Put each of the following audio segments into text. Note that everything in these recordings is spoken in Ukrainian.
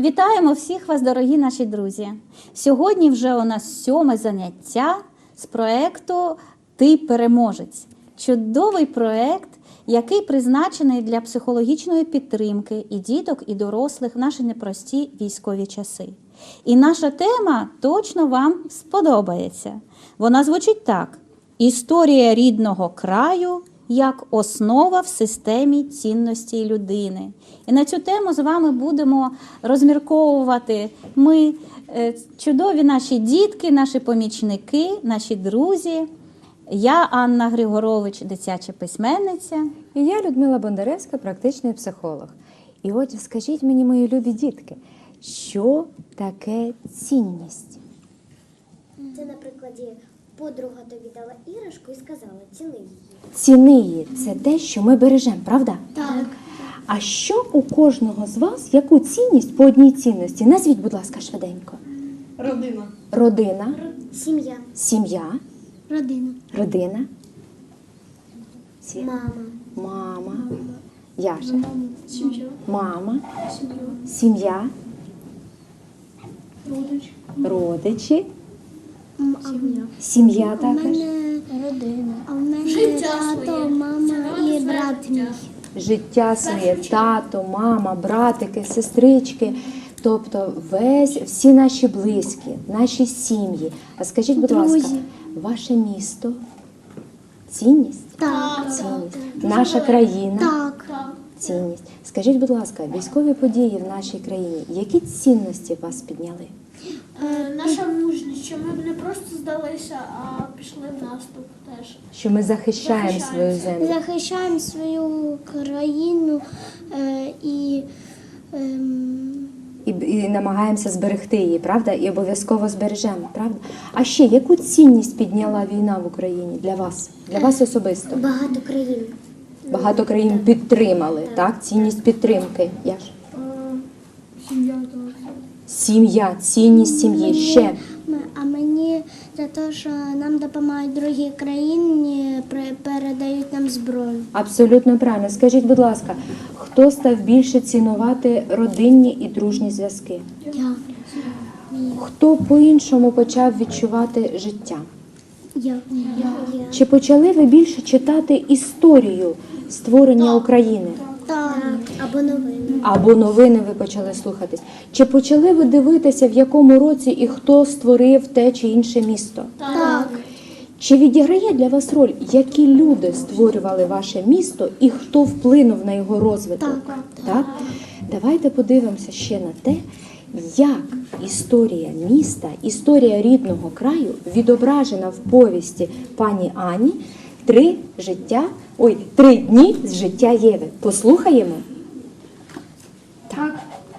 Вітаємо всіх вас, дорогі наші друзі. Сьогодні вже у нас сьоме заняття з проекту Ти переможець. Чудовий проект, який призначений для психологічної підтримки і діток, і дорослих в наші непрості військові часи. І наша тема точно вам сподобається. Вона звучить так: Історія рідного краю як основа в системі цінностей людини. І на цю тему з вами будемо розмірковувати ми, е, чудові наші дітки, наші помічники, наші друзі. Я Анна Григорович, дитяча письменниця. І я Людмила Бондаревська, практичний психолог. І отже, скажіть мені, мої любі дітки, що таке цінність? Це на прикладі подруга тобі дала іграшку і сказала ціни її. Ціни її це те, що ми бережемо, правда? Так. А що у кожного з вас, яку цінність по одній цінності? Назвіть, будь ласка, швиденько. Родина. Родина, Сім'я, сім'я, родина, родина, мама, мама, Яша, Сім'я. мама, Сім'я. сім'я, Родич. родичі, Сім'я. сім'я також. родина. А в мене Життя тато, своє. мама і брат мій. життя своє, тато, мама, братики, сестрички, тобто весь всі наші близькі, наші сім'ї. А скажіть, будь ласка, Друзі. ваше місто цінність? Так. Цінність. Наша країна Так. цінність. Скажіть, будь ласка, військові події в нашій країні, які цінності вас підняли? Е, Наша мужність, що ми б не просто здалися, а пішли в наступ теж. Що ми захищаємо свою землю? Захищаємо свою країну е, і ем, І, і намагаємося зберегти її, правда? І обов'язково збережемо, правда? А ще яку цінність підняла війна в Україні для вас? Для вас особисто? багато країн. Багато країн підтримали, так? Цінність підтримки. Я ж. Сім'я цінність сім'ї. Ще А мені за те, що нам допомагають другі країни, передають нам зброю. абсолютно правильно. Скажіть, будь ласка, хто став більше цінувати родинні і дружні зв'язки? Я. Хто по-іншому почав відчувати життя? Я. Я. Чи почали ви більше читати історію створення України? Або новини. Або новини ви почали слухатись? Чи почали ви дивитися, в якому році і хто створив те чи інше місто? Так. Чи відіграє для вас роль, які люди створювали ваше місто і хто вплинув на його розвиток? Так. Так? Давайте подивимося ще на те, як історія міста, історія рідного краю відображена в повісті пані Ані Три життя, ой, три дні з життя Єви. Послухаємо? Так.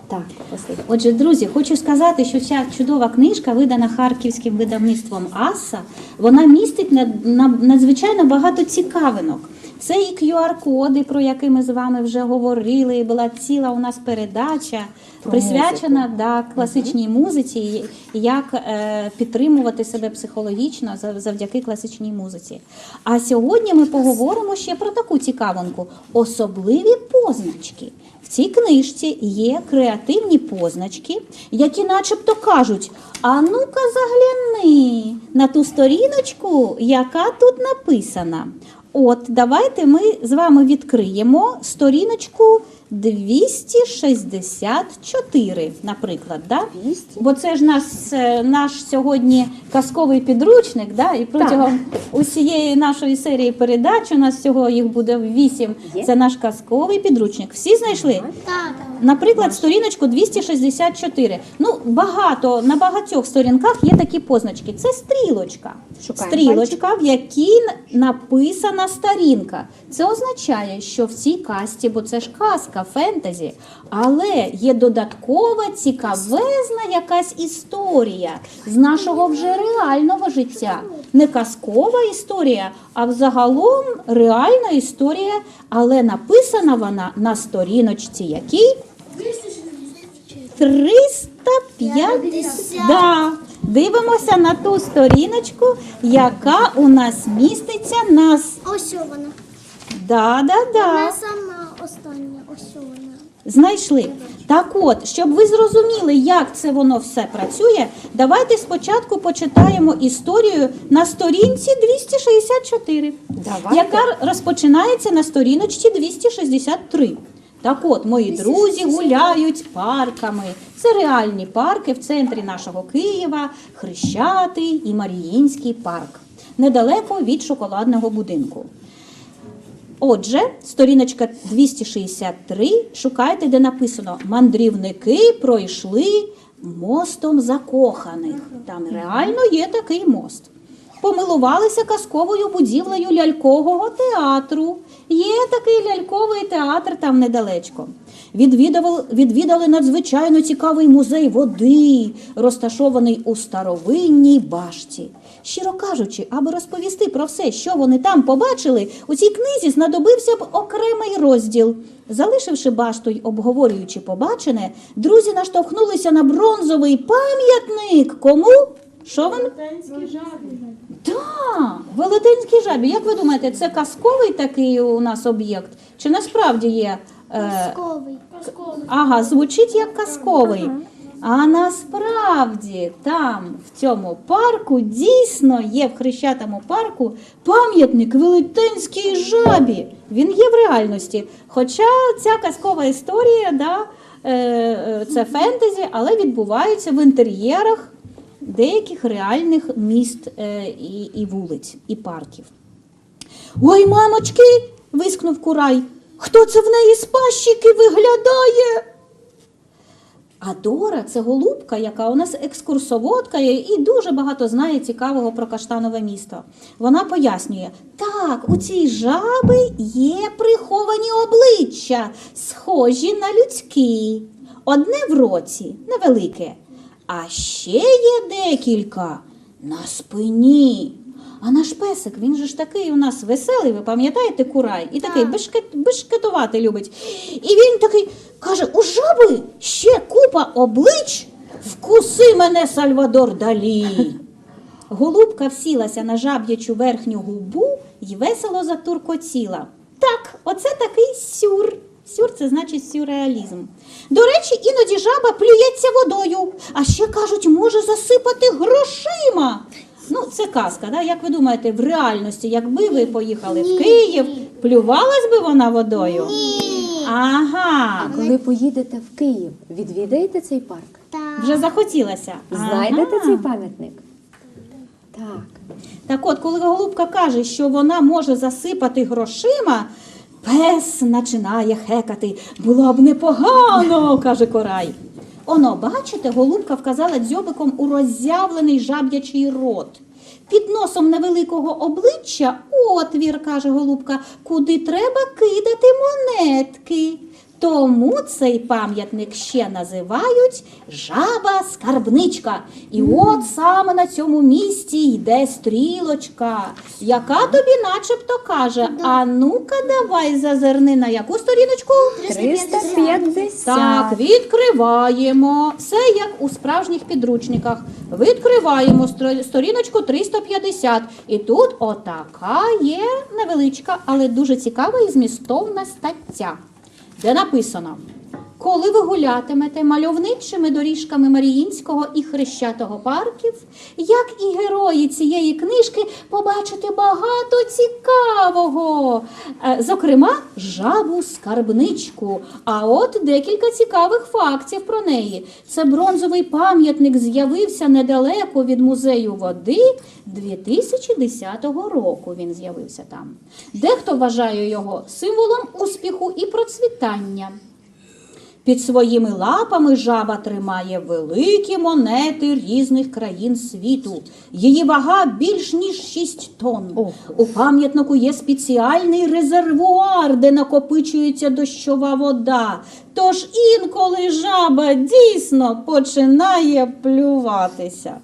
Так, послухаємо. Отже, друзі, хочу сказати, що ця чудова книжка, видана харківським видавництвом Аса, вона містить на- надзвичайно багато цікавинок. Це і QR-коди, про які ми з вами вже говорили. і Була ціла у нас передача Про присвячена да, класичній музиці, як е, підтримувати себе психологічно завдяки класичній музиці. А сьогодні ми поговоримо ще про таку цікавинку: особливі позначки. В цій книжці є креативні позначки, які начебто кажуть: а ну-ка загляни на ту сторіночку, яка тут написана. От, давайте ми з вами відкриємо сторіночку 264, наприклад. Да? 200? Бо це ж наш, е, наш сьогодні казковий підручник, да? і протягом усієї нашої серії передач, у нас всього їх буде вісім. Є. Це наш казковий підручник. Всі знайшли? Так. Наприклад, сторіночку 264. Ну, багато на багатьох сторінках є такі позначки. Це стрілочка. Шукаємо стрілочка, в якій написана сторінка. Це означає, що в цій касті, бо це ж казка, фентезі, але є додаткова цікавезна якась історія з нашого вже реального життя. Не казкова історія, а взагалом реальна історія, але написана вона на сторіночці якій 350. Да. Дивимося на ту сторіночку, яка у нас міститься нас. Ось вона. Да, да, да. Вона сама. Знайшли. Так от, щоб ви зрозуміли, як це воно все працює, давайте спочатку почитаємо історію на сторінці 264, Давайте. яка розпочинається на сторіночці 263. Так от, мої друзі гуляють парками. Це реальні парки в центрі нашого Києва, Хрещатий і Маріїнський парк, недалеко від шоколадного будинку. Отже, сторіночка 263. Шукайте, де написано Мандрівники пройшли мостом закоханих. Там реально є такий мост. Помилувалися казковою будівлею лялькового театру. Є такий ляльковий театр там недалечко. Відвідали, відвідали надзвичайно цікавий музей води, розташований у старовинній башті. Щиро кажучи, аби розповісти про все, що вони там побачили, у цій книзі знадобився б окремий розділ. Залишивши башту й обговорюючи побачене, друзі наштовхнулися на бронзовий пам'ятник. Кому? Що він? Велетенські жаби. Так, велетенський жабі. Як ви думаєте, це казковий такий у нас об'єкт? Чи насправді є? Е, Казковий. Казковий. ага, звучить як казковий. А насправді там, в цьому парку, дійсно є в Хрещатому парку пам'ятник велетенській жабі. Він є в реальності. Хоча ця казкова історія, да, е, е, це фентезі, але відбувається в інтер'єрах деяких реальних міст е, і, і вулиць, і парків. Ой, мамочки. вискнув Курай. Хто це в неї з пащики виглядає? А Дора це голубка, яка у нас екскурсоводка і дуже багато знає цікавого про каштанове місто. Вона пояснює: так, у цій жаби є приховані обличчя, схожі на людські. Одне в році, невелике, а ще є декілька на спині. А наш песик, він же ж такий у нас веселий, ви пам'ятаєте, курай? І такий бешкет, бешкетувати любить. І він такий каже: у жаби ще купа облич, вкуси мене, Сальвадор Далі. Голубка всілася на жаб'ячу верхню губу і весело затуркотіла. Так, оце такий сюр. Сюр це значить сюрреалізм. До речі, іноді жаба плюється водою, а ще кажуть, може засипати грошима. Ну, це казка, да? як ви думаєте, в реальності, якби ви поїхали в Київ, плювалась би вона водою? Ні. Ага, Коли поїдете в Київ, відвідаєте цей парк? Так. вже захотілося. Знайдете Ага. цей пам'ятник? Так. Так от, коли голубка каже, що вона може засипати грошима, пес починає хекати. Було б непогано, каже корай. Оно, бачите, голубка вказала дзьобиком у роззявлений жаб'ячий рот. Під носом невеликого обличчя отвір, каже голубка, куди треба кидати монетки. Тому цей пам'ятник ще називають жаба-скарбничка. І от саме на цьому місці йде стрілочка, яка тобі начебто каже: А ну-ка, давай зазирни на яку сторіночку? 350. Так, відкриваємо. Все як у справжніх підручниках. Відкриваємо сторіночку 350. І тут отака є невеличка, але дуже цікава і змістовна стаття, де написано. Коли ви гулятимете мальовничими доріжками Маріїнського і Хрещатого парків, як і герої цієї книжки, побачите багато цікавого. Е, Зокрема, жабу скарбничку. А от декілька цікавих фактів про неї. Це бронзовий пам'ятник з'явився недалеко від музею води 2010 року. Він з'явився там. Дехто вважає його символом успіху і процвітання. Під своїми лапами жаба тримає великі монети різних країн світу. Її вага більш ніж 6 тонн. Ого. У пам'ятнику є спеціальний резервуар, де накопичується дощова вода. Тож інколи жаба дійсно починає плюватися.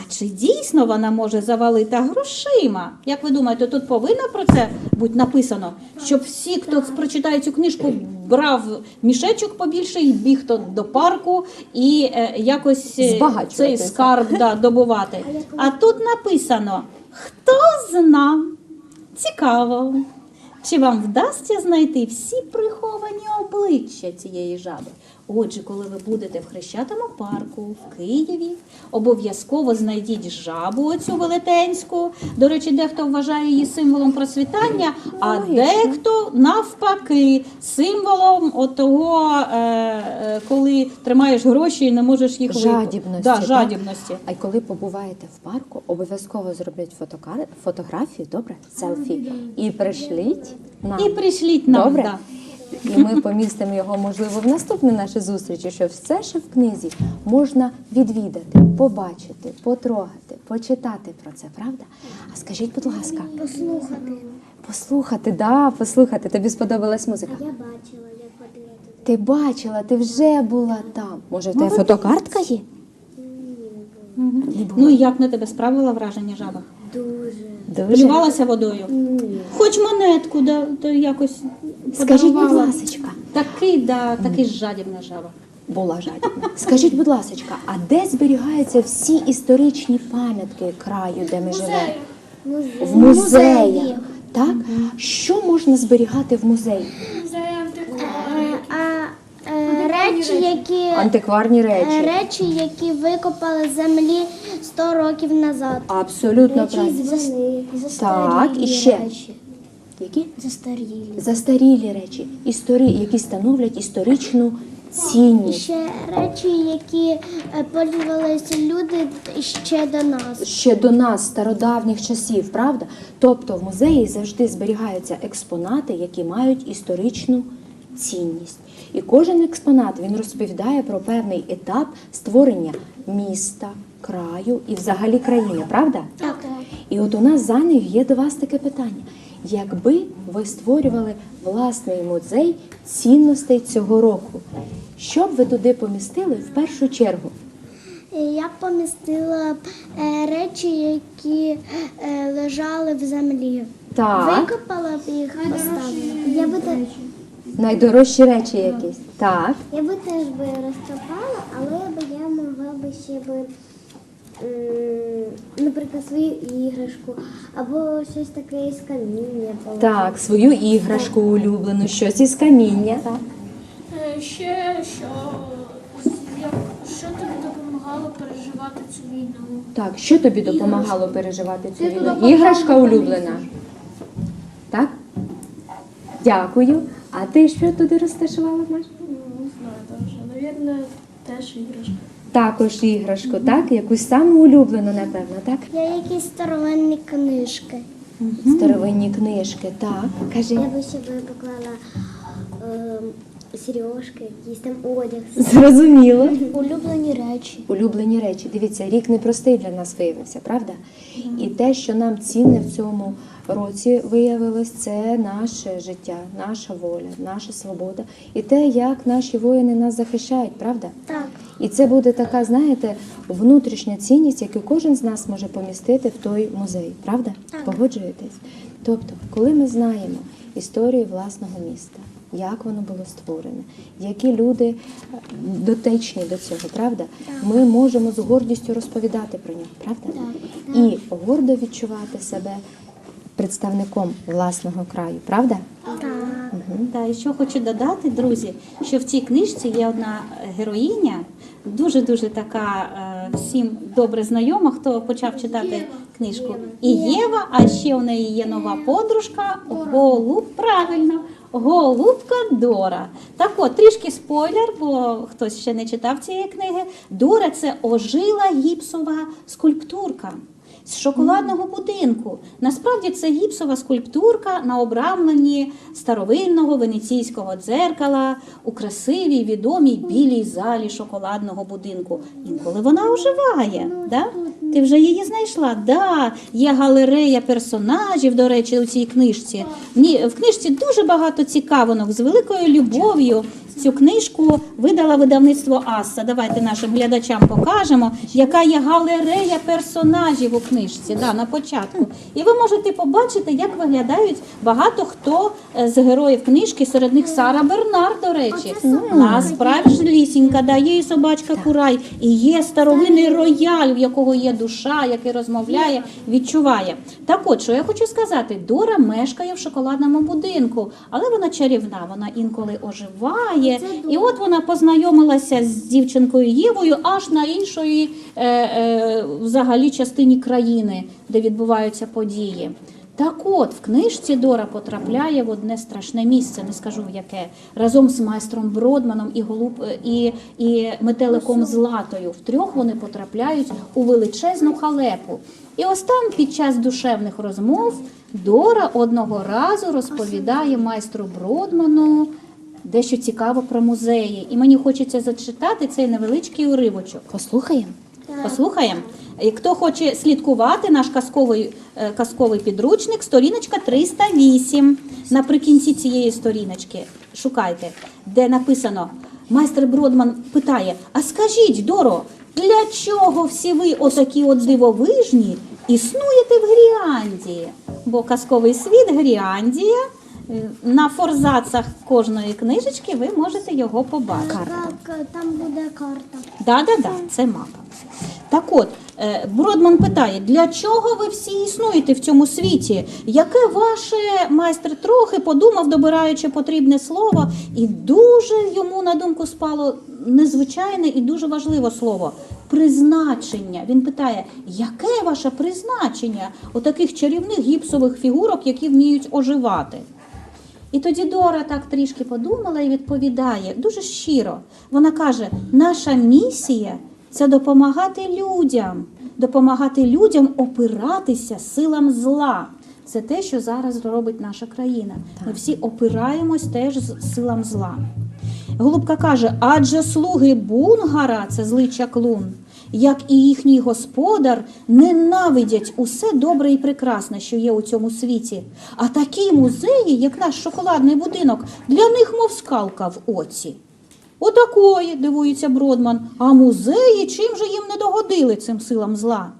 А чи дійсно вона може завалити грошима? Як ви думаєте, тут повинно про це бути написано, щоб всі, хто прочитає цю книжку, брав мішечок побільше і біг то до парку і е, якось е, цей скарб да, добувати. А тут написано: хто зна? Цікаво. Чи вам вдасться знайти всі приховані обличчя цієї жаби? Отже, коли ви будете в Хрещатому парку в Києві, обов'язково знайдіть жабу оцю велетенську. До речі, дехто вважає її символом процвітання, а дехто навпаки символом отого, е, е, коли тримаєш гроші і не можеш їх Жадібності, Да, так? жадібності. А й коли побуваєте в парку, обов'язково зробіть фотографію, добре, селфі, і пришліть нам. І прийшліть нам. Добре? Да. І ми помістимо його, можливо, в наступні наші зустрічі, що все, що в книзі, можна відвідати, побачити, потрогати, почитати про це, правда? А скажіть, будь ласка, Послухати. послухати, да, послухати. Тобі сподобалась музика? Я бачила, як ходила туди. Ти бачила, ти вже була там. Може, в тебе фотокартка є? Ну і як на тебе справила враження жаба? Дуже. Дуже. Плювалася водою? Хоч монетку, да, то якось Скажіть, будь подарувала. ласочка, Такий, да, такий жадібна жаба. була жадібна. Скажіть, будь ласочка, а де зберігаються всі історичні пам'ятки краю, де ми живемо? В музеях. Так? Що можна зберігати в музеї? Музей антикварів. А е, речі, які Антикварні е, речі. речі, які викопали з землі 100 років назад. Абсолютно правильно. вони Так, і ще. Які? Застарілі. Застарілі речі, історі, які становлять історичну І цінність. ще речі, які е, пользувалися люди ще до нас. ще до нас, стародавніх часів, правда? Тобто в музеї завжди зберігаються експонати, які мають історичну цінність. І кожен експонат він розповідає про певний етап створення міста, краю і взагалі країни, правда? Так. І от у нас за них є до вас таке питання. Якби ви створювали власний музей цінностей цього року, що б ви туди помістили в першу чергу? Я б помістила б, е, речі, які е, лежали в землі. Так. Викопала б їх, поставила. Я би, Найдорожчі речі якісь. Так. я би теж би розкопала, але би я могла би ще би, м, наприклад, свою іграшку або щось таке із каміння. положити. Так, свою іграшку улюблену, щось із каміння. Е, Ще що, як- що тобі допомагало переживати цю війну? Так, що тобі допомагало переживати цю війну? Іграшка улюблена. Так? Дякую. А ти що туди розташувала, Маш? Не знаю дуже. Навірно, теж іграшка. Також іграшку, так? Якусь саму улюблену, напевно, так? Я якісь старовинні книжки. Старовинні книжки, так. Кажи. Я би себе поклала ем, сережки, якийсь там одяг. Зрозуміло. Улюблені речі. Улюблені речі. Дивіться, рік непростий для нас виявився, правда? І те, що нам цінне в цьому році виявилось, це наше життя, наша воля, наша свобода. І те, як наші воїни нас захищають, правда? Так. І це буде така, знаєте, внутрішня цінність, яку кожен з нас може помістити в той музей, правда? Погоджуєтесь? Тобто, коли ми знаємо історію власного міста, як воно було створене, які люди е, дотичні до цього, правда? Ми можемо з гордістю розповідати про нього, правда? І гордо відчувати себе представником власного краю, правда? Та і що хочу додати, друзі, що в цій книжці є одна героїня, дуже дуже така е, всім добре знайома, хто почав читати книжку. І Єва, а ще у неї є нова подружка Голуб. Правильно. Голубка Дора. Так от, трішки спойлер, бо хтось ще не читав цієї книги. Дора це ожила гіпсова скульптурка з шоколадного будинку. Насправді це гіпсова скульптурка на обрамленні старовинного венеційського дзеркала у красивій відомій білій залі шоколадного будинку. Інколи вона оживає. Да? Ти вже її знайшла? Да, є галерея персонажів, до речі, у цій книжці. Ні, в книжці дуже багато цікавинок з великою любов'ю. Цю книжку видала видавництво Асса. Давайте нашим глядачам покажемо, яка є галерея персонажів у книжці да, на початку. І ви можете побачити, як виглядають багато хто е, з героїв книжки. Серед них Сара Бернар, до речі. А справжнісінька, да, є і собачка Курай, і є старовинний рояль, в якого є душа, який розмовляє, відчуває. Так от, що я хочу сказати, Дора мешкає в шоколадному будинку, але вона чарівна, вона інколи оживає. І от вона познайомилася з дівчинкою Євою аж на іншої е, е, взагалі частині країни, де відбуваються події. Так от, в книжці Дора потрапляє в одне страшне місце, не скажу в яке, разом з майстром Бродманом і, голуб, і, і метеликом Златою. Втрьох вони потрапляють у величезну халепу. І ось там, під час душевних розмов, Дора одного разу розповідає майстру Бродману дещо цікаво про музеї. І мені хочеться зачитати цей невеличкий уривочок. Послухаємо? Послухаємо. І Хто хоче слідкувати, наш казковий, е, казковий підручник, сторіночка 308. Наприкінці цієї сторіночки шукайте, де написано. Майстер Бродман питає: А скажіть, Доро, для чого всі ви отакі от дивовижні існуєте в Гріандії? Бо казковий світ Гріандія. е, На форзацах кожної книжечки ви можете його побачити. Так, там буде карта. Да, да, да, це мапа. Так от, е, Бродман питає, для чого ви всі існуєте в цьому світі? Яке ваше майстер трохи подумав, добираючи потрібне слово, і дуже йому на думку спало незвичайне і дуже важливе слово призначення. Він питає, яке ваше призначення у таких чарівних гіпсових фігурок, які вміють оживати? І тоді Дора так трішки подумала і відповідає дуже щиро. Вона каже: наша місія це допомагати людям, допомагати людям опиратися силам зла. Це те, що зараз робить наша країна. Ми всі опираємось теж з силам зла. Голубка каже: адже слуги Бунгара, це злий чаклун, як і їхній господар, ненавидять усе добре і прекрасне, що є у цьому світі. А такі музеї, як наш шоколадний будинок, для них мов скалка в оці. Отакої, дивується Бродман. А музеї чим же їм не догодили цим силам зла?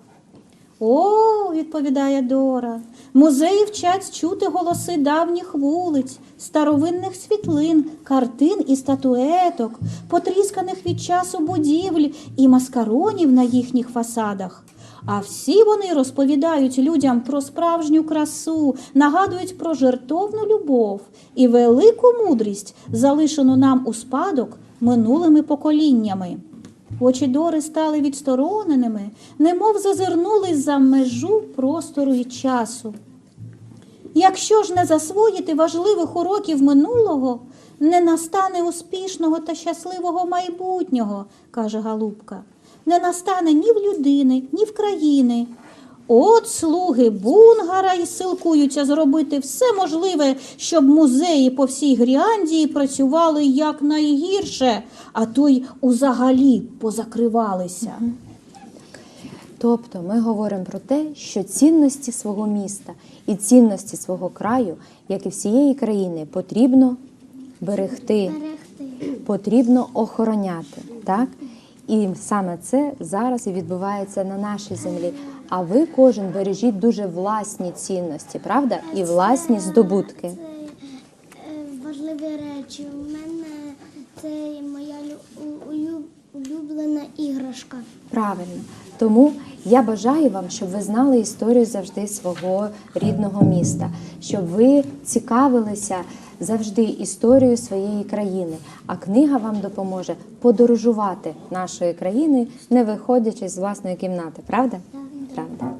О, відповідає Дора. Музеї вчать чути голоси давніх вулиць, старовинних світлин, картин і статуеток, потрісканих від часу будівель і маскаронів на їхніх фасадах. А всі вони розповідають людям про справжню красу, нагадують про жертовну любов і велику мудрість, залишену нам у спадок минулими поколіннями. Очі Дори стали відстороненими, немов зазирнули за межу простору і часу. Якщо ж не засвоїти важливих уроків минулого, не настане успішного та щасливого майбутнього, каже Галубка. Не настане ні в людини, ні в країни. От слуги Бунгара і силкуються зробити все можливе, щоб музеї по всій Гріандії працювали якнайгірше, а то й узагалі позакривалися. Тобто ми говоримо про те, що цінності свого міста і цінності свого краю, як і всієї країни, потрібно берегти, Берегти. потрібно охороняти. Так? І саме це зараз і відбувається на нашій землі. А ви кожен бережіть дуже власні цінності, правда? І власні здобутки. Це е, важливі речі. У мене це моя лю- улюблена іграшка. Правильно. Тому я бажаю вам, щоб ви знали історію завжди свого рідного міста, щоб ви цікавилися завжди історією своєї країни. А книга вам допоможе подорожувати нашою країною, не виходячи з власної кімнати. Правда? Правда.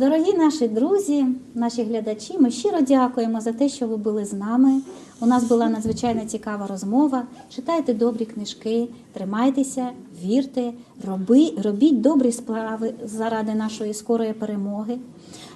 Дорогі наші друзі, наші глядачі, ми щиро дякуємо за те, що ви були з нами. У нас була надзвичайно цікава розмова. Читайте добрі книжки, тримайтеся, вірте, роби, робіть добрі справи заради нашої скорої перемоги.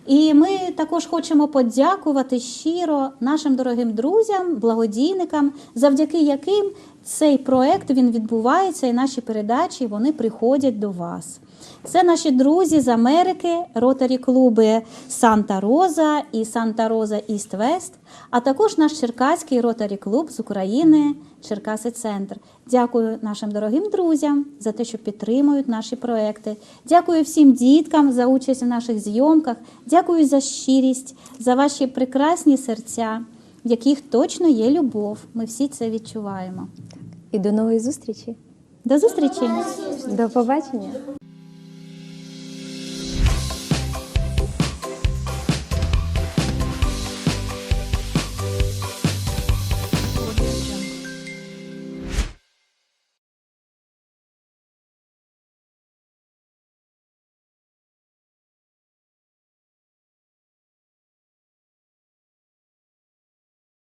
І ми також хочемо подякувати щиро нашим дорогим друзям, благодійникам, завдяки яким цей проект він відбувається, і наші передачі вони приходять до вас. Це наші друзі з Америки, ротарі клуби Санта Роза і Санта Роза Іст Вест, а також наш черкаський ротарі клуб з України Черкаси Центр. Дякую нашим дорогим друзям за те, що підтримують наші проекти. Дякую всім діткам за участь в наших зйомках. Дякую за щирість, за ваші прекрасні серця, в яких точно є любов. Ми всі це відчуваємо. І до нової зустрічі. До зустрічі! До побачення.